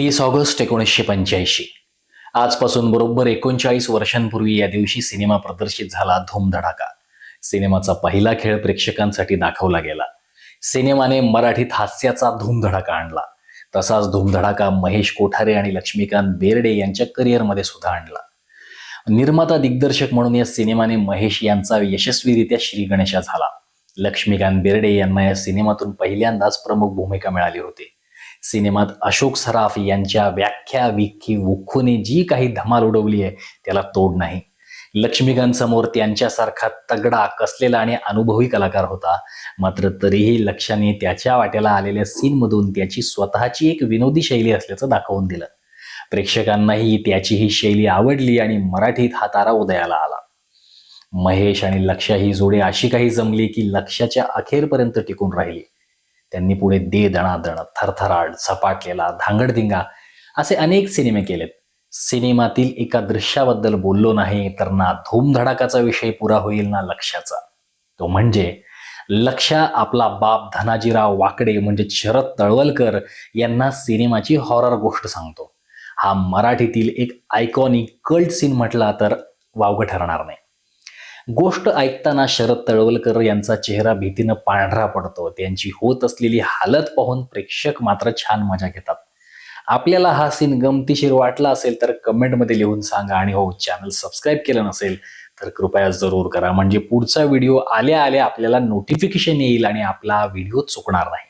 तीस ऑगस्ट एकोणीसशे पंच्याऐंशी. आजपासून बरोबर एकोणचाळीस वर्षांपूर्वी या दिवशी सिनेमा प्रदर्शित झाला धूमधडाका. सिनेमाचा पहिला खेळ प्रेक्षकांसाठी दाखवला गेला. सिनेमाने मराठीत हास्याचा धूमधडाका आणला. तसाच धूमधडाका महेश कोठारे आणि लक्ष्मीकांत बेर्डे यांच्या करिअरमध्ये सुद्धा आणला. निर्माता दिग्दर्शक म्हणून या सिनेमाने महेश यांचा यशस्वीरित्या श्री गणेशा झाला. लक्ष्मीकांत बेर्डे यांना या सिनेमातून पहिल्यांदाच प्रमुख भूमिका मिळाली होती. सिनेमात अशोक सराफ यांच्या व्याख्या विख्खी उख्खूने जी काही धमाल उडवली आहे त्याला तोड नाही. लक्ष्मीकांत समोर त्यांच्यासारखा तगडा कसलेला आणि अनुभवी कलाकार होता. मात्र तरीही लक्षाने त्याच्या वाट्याला आलेल्या सीनमधून त्याची स्वतःची एक विनोदी शैली असल्याचं दाखवून दिलं. प्रेक्षकांनाही त्याची ही शैली आवडली आणि मराठीत हा तारा उदयाला आला. महेश आणि लक्षा ही जोडी अशी काही जमली की लक्षाच्या अखेरपर्यंत टिकून राहिली. त्यांनी पुढे दे दणादण थरथराट झपाटलेला धांगडधिंगा असे अनेक सिनेमे केलेत. सिनेमातील एका दृश्याबद्दल बोललो नाही तर ना धूमधडाकाचा विषय पुरा होईल ना लक्षाचा तो म्हणजे लक्ष आपला बाप धनाजीराव वाकडे म्हणजे शरद तळवलकर यांना सिनेमाची हॉरर गोष्ट सांगतो. हा मराठीतील एक आयकॉनिक कल्ट सीन म्हटला तर वावगं ठरणार नाही. गोष्ट ऐकताना शरद तळवलकर यांचा चेहरा भीतीनं पांढरा पडतो. त्यांची होत असलेली हालत पाहून प्रेक्षक मात्र छान मजा घेतात. आपल्याला हा सीन गमतीशीर वाटला असेल तर कमेंटमध्ये लिहून सांगा आणि हो चॅनल सबस्क्राईब केलं नसेल तर कृपया जरूर करा. म्हणजे पुढचा व्हिडिओ आल्या आल्या आपल्याला नोटिफिकेशन येईल आणि आपला व्हिडिओ चुकणार नाही.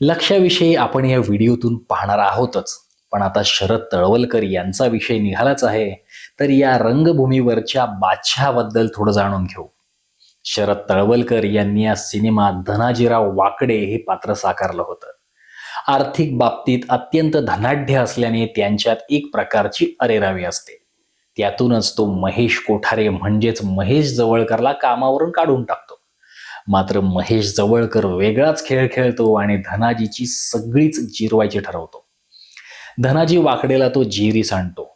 लक्षाविषयी आपण या व्हिडिओतून पाहणार आहोतच. पण आता शरद तळवलकर यांचा विषय निघालाच आहे. तर या रंगभूमीवरच्या बादशहाबद्दल थोडं जाणून घेऊ. शरद तळवलकर यांनी या सिनेमात धनाजीराव वाकडे हे पात्र साकारलं होतं. आर्थिक बाबतीत अत्यंत धनाढ्य असल्याने त्यांच्यात एक प्रकारची अरेरावी असते. त्यातूनच तो महेश कोठारे म्हणजेच महेश जवळकरला कामावरून काढून टाकतो. मात्र महेश जवळकर वेगळाच खेळ खेळतो आणि धनाजीची सगळीच जिरवायची ठरवतो. धनाजी वाकडेला तो जिरी सांडतो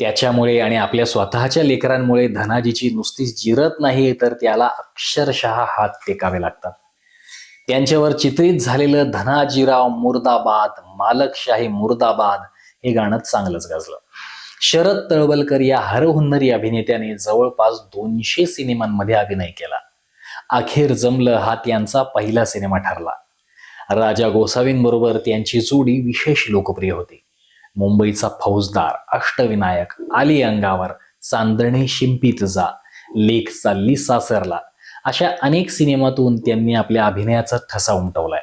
त्याच्यामुळे आणि आपल्या स्वतःच्या लेकरांमुळे धनाजीची नुसतीच जिरत नाही तर त्याला अक्षरशः हात टेकावे लागतात. त्यांच्यावर चित्रित झालेलं धनाजीराव मुर्दाबाद मालकशाही मुर्दाबाद हे गाणं चांगलंच गाजलं. शरद तळवलकर या हरहुन्नरी अभिनेत्याने जवळपास दोनशे सिनेमांमध्ये अभिनय केला. अखेर जमलं हा त्यांचा पहिला सिनेमा ठरला. राजा गोसावींबरोबर त्यांची जोडी विशेष लोकप्रिय होती. मुंबईचा फौजदार अष्टविनायक आली अंगावर चांदणे शिंपीत जा लेख चालली सासरला अशा अनेक सिनेमातून त्यांनी आपल्या अभिनयाचा ठसा उमटवलाय.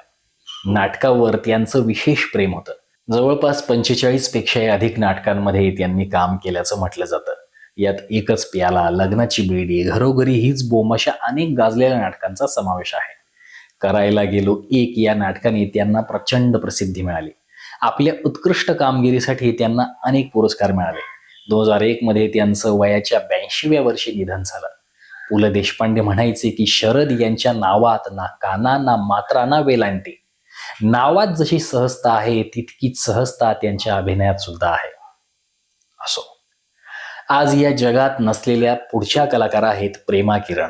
नाटकावर त्यांचं विशेष प्रेम होतं. जवळपास पंचेचाळीस पेक्षाही अधिक नाटकांमध्ये त्यांनी काम केल्याचं म्हटलं जातं. यात एकच प्याला लग्नाची बेडी घरोघरी हीच बोम अशा अनेक गाजलेल्या नाटकांचा समावेश आहे. करायला गेलो एक या नाटकाने त्यांना प्रचंड प्रसिद्धी मिळाली. आपल्या उत्कृष्ट कामगिरीसाठी त्यांना अनेक पुरस्कार मिळाले. दोन हजार एक मध्ये त्यांचं वयाच्या ब्याऐंशीव्या वर्षी निधन झालं. पु ल देशपांडे म्हणायचे की शरद यांच्या नावात ना काना ना मात्रा ना वेलांटी. नावात जशी सहजता आहे तितकीच सहजता त्यांच्या अभिनयात सुद्धा आहे. असो. आज या जगात नसलेल्या पुढच्या कलाकार आहेत प्रेमा किरण.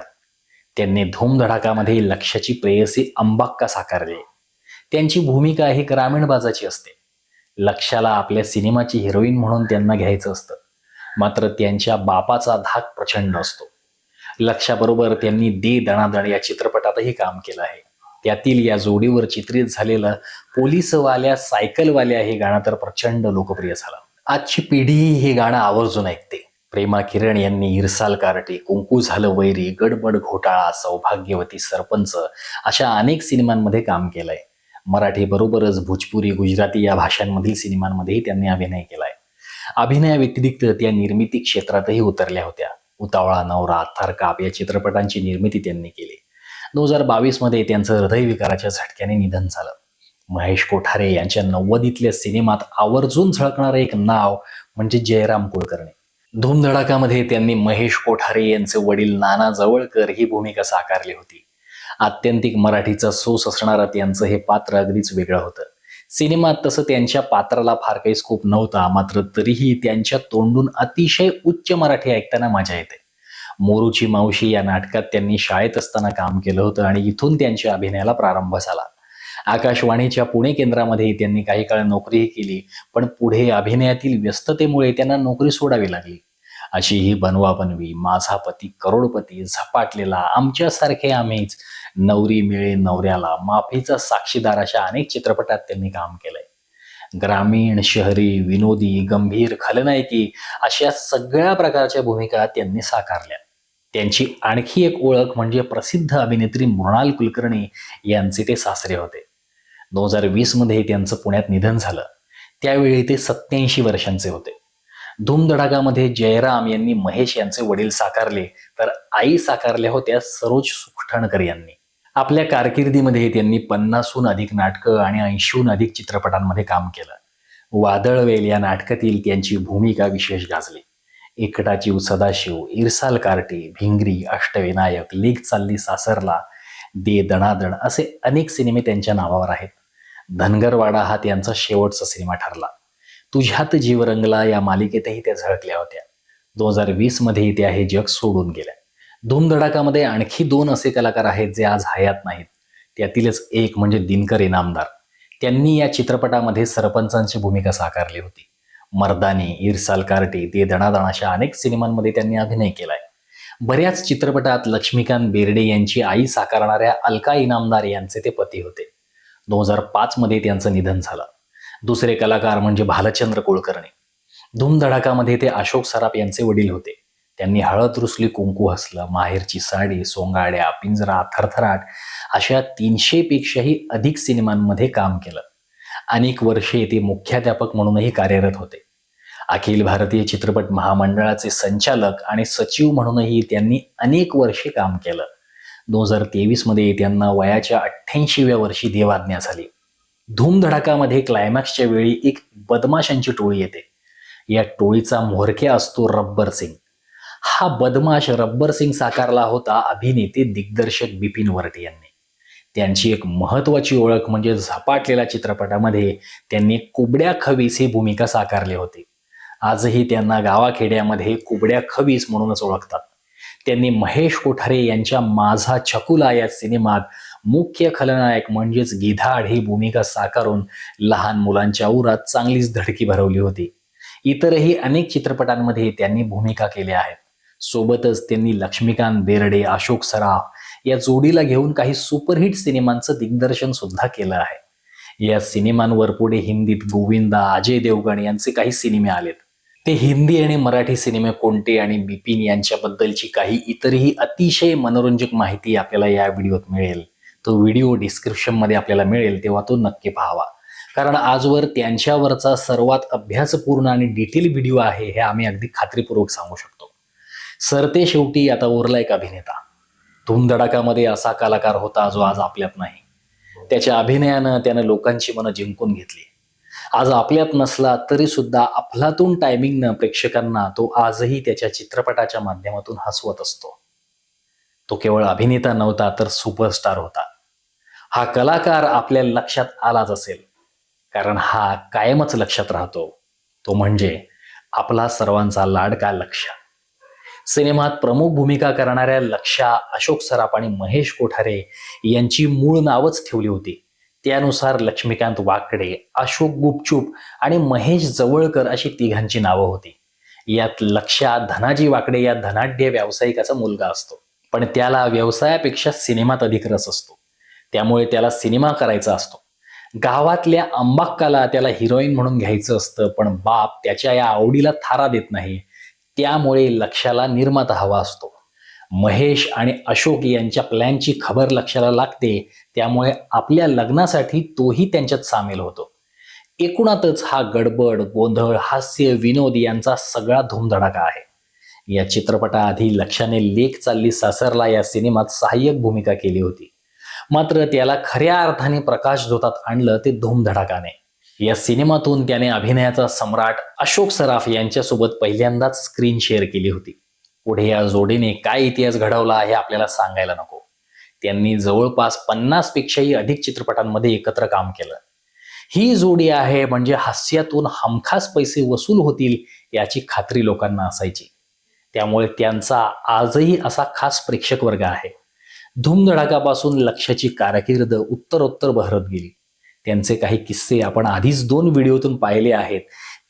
त्यांनी धूमधडाकामध्ये लक्ष्याची प्रेयसी अंबाक्का साकारली. त्यांची भूमिका ही ग्रामीण बाजाची असते. लक्षाला आपल्या सिनेमाची हिरोईन म्हणून त्यांना घ्यायचं असतं. मात्र त्यांच्या बापाचा धाक प्रचंड असतो. लक्षाबरोबर त्यांनी दे दणादण या चित्रपटातही काम केलं आहे. त्यातील या जोडीवर चित्रित झालेलं पोलिसवाल्या सायकलवाल्या हे गाणं तर प्रचंड लोकप्रिय झालं. आजची पिढी हे गाणं आवर्जून ऐकते. प्रेमा किरण यांनी इरसाल कारटे कुंकू झालं वैरी गडबड घोटाळा सौभाग्यवती सरपंच अशा अनेक सिनेमांमध्ये काम केलंय. मराठी बरोबरच भोजपुरी गुजराती या भाषांमधील सिनेमांमध्येही त्यांनी अभिनय केलाय. अभिनयाव्यतिरिक्त त्या निर्मिती क्षेत्रातही उतरल्या होत्या. उतावळा नवरा थरकाप या चित्रपटांची निर्मिती त्यांनी केली. दोन हजार बावीसमध्ये त्यांचं हृदयविकाराच्या झटक्याने निधन झालं. महेश कोठारे यांच्या नव्वदीतल्या सिनेमात आवर्जून झळकणारं एक नाव म्हणजे जयराम कुलकर्णी. धूमधडाकामध्ये त्यांनी महेश कोठारे यांचे वडील नाना जवळकर ही भूमिका साकारली होती. आत्यंतिक मराठीचा सोस असणारं त्यांचं हे पात्र अगदीच वेगळं होतं. सिनेमात तसं त्यांच्या पात्राला फार काही स्कोप नव्हता मात्र तरीही त्यांच्या तोंडून अतिशय उच्च मराठी ऐकताना मजा येते. मोरूची मावशी या नाटकात त्यांनी शाळेत असताना काम केलं होतं आणि इथून त्यांच्या अभिनयाला प्रारंभ झाला. आकाशवाणीच्या पुणे केंद्रामध्ये त्यांनी काही काळ नोकरीही केली पण पुढे अभिनयातील व्यस्ततेमुळे त्यांना नोकरी सोडावी लागली. अशी ही बनवा बनवी माझा पती करोडपती झपाटलेला आमच्यासारखे आम्हीच नवरी मिळे नवऱ्याला माफीचा साक्षीदार अशा अनेक चित्रपटात त्यांनी काम केलंय. ग्रामीण शहरी विनोदी गंभीर खलनायकी अशा सगळ्या प्रकारच्या भूमिका त्यांनी साकारल्या. त्यांची आणखी एक ओळख म्हणजे प्रसिद्ध अभिनेत्री मृणाल कुलकर्णी यांचे ते सासरे होते. दोन हजार वीसमध्ये त्यांचं पुण्यात निधन झालं. त्यावेळी ते सत्याऐंशी वर्षांचे होते. धूमधडाकामध्ये जयराम यांनी महेश यांचे वडील साकारले तर आई साकारल्या होत्या सरोज सुखठणकर यांनी. आपल्या कारकिर्दीमध्ये त्यांनी पन्नासहून अधिक नाटकं आणि ऐंशीहून अधिक चित्रपटांमध्ये काम केलं. वादळवेल या नाटकातील त्यांची भूमिका विशेष गाजली. एकटाचीव सदाशिव इरसाल कार्टे भिंगरी अष्टविनायक लेख चालली सासरला दे दणादण असे अनेक सिनेमे त्यांच्या नावावर आहेत. धनगरवाडा हा त्यांचा शेवटचा सिनेमा ठरला. तुझ्यात जीव रंगला या मालिकेतही त्या झळकल्या होत्या. दोन हजार वीसमध्येही त्या हे जग सोडून गेल्या. धूमधडाकामध्ये आणखी दोन असे कलाकार आहेत जे आज हयात नाहीत. त्यातीलच एक म्हणजे दिनकर इनामदार. त्यांनी या चित्रपटामध्ये सरपंचांची भूमिका साकारली होती. मर्दानी इरसाल कार्टे ते दणादण अशा अनेक सिनेमांमध्ये त्यांनी अभिनय केलाय. बऱ्याच चित्रपटात लक्ष्मीकांत बेर्डे यांची आई साकारणाऱ्या अलका इनामदार यांचे ते पती होते. दोन हजार पाचमध्ये त्यांचं निधन झालं. दुसरे कलाकार म्हणजे भालचंद्र कुलकर्णी. धूमधडाकामध्ये ते अशोक सराफ यांचे वडील होते. त्यांनी हळद रुसली कुंकू हसलं माहेरची साडी सोंगाड्या पिंजरा थरथराट अशा तीनशेपेक्षाही अधिक सिनेमांमध्ये काम केलं. अनेक वर्षे ते मुख्याध्यापक म्हणूनही कार्यरत होते. अखिल भारतीय चित्रपट महामंडळाचे संचालक आणि सचिव म्हणूनही त्यांनी अनेक वर्षे काम केलं. दोन हजार तेवीसमध्ये त्यांना वयाच्या अठ्ठ्याऐंशीव्या वर्षी देवाज्ञा झाली. धूमधडाकामध्ये क्लायमॅक्सच्या वेळी एक बदमाशांची टोळी येते. या टोळीचा म्होरक्या असतो रब्बर सिंग हा बदमाश रब्बर सिंग साकारला होता अभिनेते दिग्दर्शक बिपिन वरटे यांनी. त्यांची एक महत्वाची ओळख म्हणजे झपाटलेल्या चित्रपटामध्ये त्यांनी कुबड्या खवीस ही भूमिका साकारली होती. आजही त्यांना गावाखेड्यामध्ये कुबड्या खवीस म्हणूनच ओळखतात. त्यांनी महेश कोठारे यांच्या माझा छकुला या सिनेमात मुख्य खलनायक म्हणजेच गिधाड ही भूमिका साकारून लहान मुलांच्या उरात चांगलीच धडकी भरवली होती. इतरही अनेक चित्रपटांमध्ये त्यांनी भूमिका केल्या आहेत. सोबतच त्यांनी लक्ष्मीकांत बेर्डे अशोक सराफ या जोडीला घेऊन काही सुपरहिट सिनेमांचं दिग्दर्शन सुद्धा केलं आहे. या सिनेमांवर पुढे हिंदीत गोविंदा अजय देवगण यांचे काही सिनेमे आलेत. ते हिंदी आणि मराठी सिनेमे कोणते आणि बिपिन यांच्याबद्दलची काही इतरही अतिशय मनोरंजक माहिती आपल्याला या व्हिडिओत मिळेल. तो व्हिडिओ डिस्क्रिप्शनमध्ये आपल्याला मिळेल तेव्हा तो नक्की पाहावा. कारण आजवर त्यांच्यावरचा सर्वात अभ्यासपूर्ण आणि डिटेल व्हिडिओ आहे हे आम्ही अगदी खात्रीपूर्वक सांगू शकतो. सरते शेवटी आता उरला एक अभिनेता. धूमधडाकामध्ये असा कलाकार होता जो आज आपल्यात नाही. त्याच्या अभिनयानं त्यानं लोकांची मनं जिंकून घेतली. आज आपल्यात नसला तरी सुद्धा अफलातून टायमिंगनं प्रेक्षकांना तो आजही त्याच्या चित्रपटाच्या माध्यमातून हसवत असतो. तो केवळ अभिनेता नव्हता तर सुपरस्टार होता. हा कलाकार आपल्या लक्षात आलाच असेल. कारण हा कायमच लक्षात राहतो. तो म्हणजे आपला सर्वांचा लाडका लक्ष. सिनेमात प्रमुख भूमिका करणाऱ्या लक्षा अशोक सराफ आणि महेश कोठारे यांची मूळ नावच ठेवली होती. त्यानुसार लक्ष्मीकांत वाकडे अशोक गुपचूप आणि महेश जवळकर अशी तिघांची नावं होती. यात लक्षा धनाजी वाकडे या धनाढ्य व्यावसायिकाचा मुलगा असतो. पण त्याला व्यवसायापेक्षा सिनेमात अधिक रस असतो. त्यामुळे त्याला सिनेमा करायचा असतो. गावातल्या अंबाक्काला त्याला हिरोईन म्हणून घ्यायचं असतं पण बाप त्याच्या या आवडीला थारा देत नाही. त्यामुळे लक्षाला निर्माता हवा असतो. महेश आणि अशोक यांच्या प्लॅनची खबर लक्षाला लागते त्यामुळे आपल्या लग्नासाठी तोही त्यांच्यात सामील होतो. एकूणातच हा गडबड गोंधळ हास्य विनोद यांचा सगळा धूमधडाका आहे. या चित्रपटाआधी लक्षाने लेख चालली सासरला या सिनेमात सहाय्यक भूमिका केली होती. मात्र त्याला खऱ्या अर्थाने प्रकाश झोतात आणलं ते धूमधडाकाने. या सिनेमातून त्याने अभिनयाचा सम्राट अशोक सराफ यांच्यासोबत पहिल्यांदाच स्क्रीन शेअर केली होती. पुढे या जोडीने काय इतिहास घडवला हे आपल्याला सांगायला नको. त्यांनी जवळपास पन्नास पेक्षाही अधिक चित्रपटांमध्ये एकत्र काम केलं. ही जोडी आहे म्हणजे हास्यातून हमखास पैसे वसूल होतील याची खात्री लोकांना असायची. त्यामुळे त्यांचा आजही असा खास प्रेक्षक वर्ग आहे. धूमधडाकापासून लक्षाची कारकीर्द उत्तरोत्तर बहरत गेली. त्यांचे काही किस्से आपण आधीच दोन व्हिडिओतून पाहिले आहेत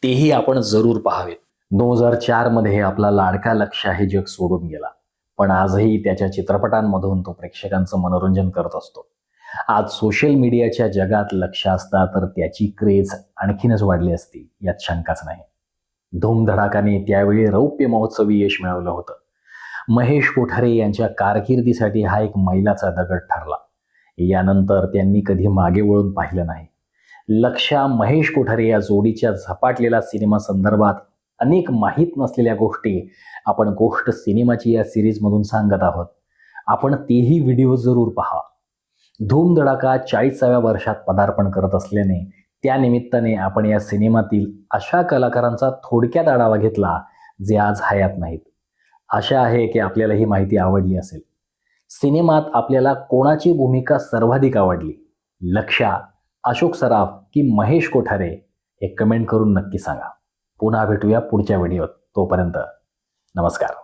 तेही आपण जरूर पाहावेत. दोन हजार चारमध्ये आपला लाडका लक्ष हे जग सोडून गेला. पण आजही त्याच्या चित्रपटांमधून तो प्रेक्षकांचं मनोरंजन करत असतो. आज सोशल मीडियाच्या जगात लक्ष असता तर त्याची क्रेज आणखीनच वाढली असती यात शंकाच नाही. धूमधडाकाने त्यावेळी रौप्य महोत्सवी यश मिळवलं होतं. महेश कोठारे यांच्या कारकिर्दीसाठी हा एक मैलाचा दगड ठरला. यानंतर त्यांनी कधी मागे वळून पाहिलं नाही. लक्षा महेश कोठारे या जोडीच्या झपाटलेल्या सिनेमा संदर्भात अनेक माहीत नसलेल्या गोष्टी आपण गोष्ट सिनेमाची या सिरीजमधून सांगत आहोत. आपण तेही व्हिडिओ जरूर पहा. धूमधडाका चाळीसाव्या वर्षात पदार्पण करत असल्याने त्यानिमित्ताने आपण या सिनेमातील अशा कलाकारांचा थोडक्यात आढावा घेतला जे आज हयात नाहीत. आशा आहे की आपल्याला ही माहिती आवडली असेल. सिनेमात आपल्याला कोणाची भूमिका सर्वाधिक आवडली? लक्षा अशोक सराफ की महेश कोठारे? हे कमेंट करून नक्की सांगा. पुन्हा भेटूया पुढच्या व्हिडिओत तोपर्यंत. नमस्कार.